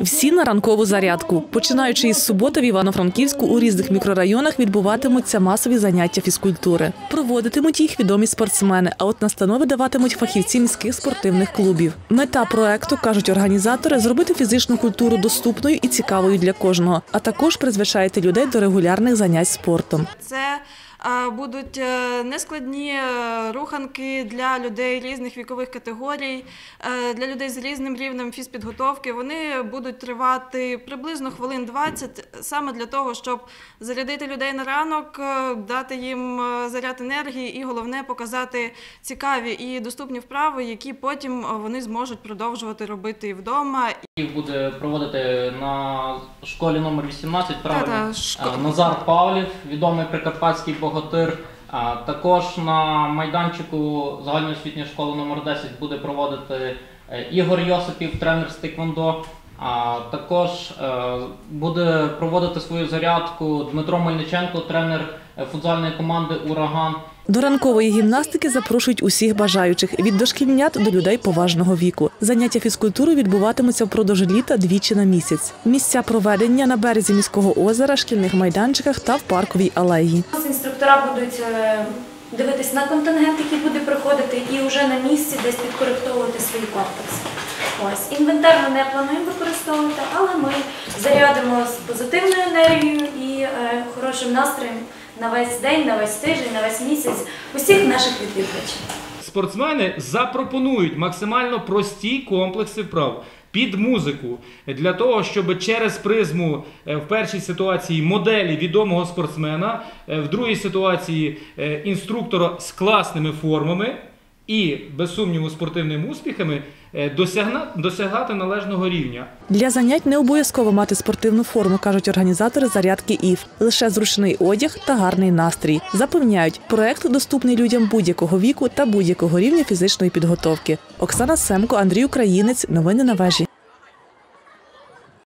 Всі на ранкову зарядку. Починаючи із суботи в Івано-Франківську у різних мікрорайонах відбуватимуться масові заняття фізкультури. Проводитимуть їх відомі спортсмени, а от настанови даватимуть фахівці міських спортивних клубів. Мета проекту, кажуть організатори, зробити фізичну культуру доступною і цікавою для кожного, а також призвичаїти людей до регулярних занять спортом. Це будуть е, нескладні е, руханки для людей різних вікових категорій, е, для людей з різним рівнем фізпідготовки. Вони будуть тривати приблизно хвилин 20, саме для того, щоб зарядити людей на ранок, дати їм заряд енергії і головне показати цікаві і доступні вправи, які потім вони зможуть продовжувати робити вдома. Їх буде проводити на школі номер 18 правильно? Та-та, шко- А, Назар Павлів, відомий прикарпатський богатир. Також на майданчику загальноосвітньої школи номер 10 буде проводити е, Ігор Йосипів, тренер з Тиквондо. А також е, буде проводити свою зарядку Дмитро Мельниченко, тренер е, футзальної команди Ураган. До ранкової гімнастики запрошують усіх бажаючих від дошкільнят до людей поважного віку. Заняття фізкультурою відбуватимуться впродовж літа двічі на місяць. Місця проведення на березі міського озера, шкільних майданчиках та в парковій алеї. Інструктора будуть е, дивитись на контингент, який буде приходити, і вже на місці десь підкоректовувати свої комплекси. Ось інвентар ми не плануємо використовувати, але ми зарядимо з позитивною енергією і е, хорошим настроєм на весь день, на весь тиждень, на весь місяць усіх наших відвідувачів. Спортсмени запропонують максимально прості комплекси вправ під музику для того, щоб через призму е, в першій ситуації моделі відомого спортсмена, е, в другій ситуації е, інструктора з класними формами і без сумніву спортивними успіхами е, досягна- досягати належного рівня. Для занять не обов'язково мати спортивну форму, кажуть організатори зарядки ІФ. Лише зручний одяг та гарний настрій. Запевняють, проект доступний людям будь-якого віку та будь-якого рівня фізичної підготовки. Оксана Семко, Андрій Українець. Новини на вежі.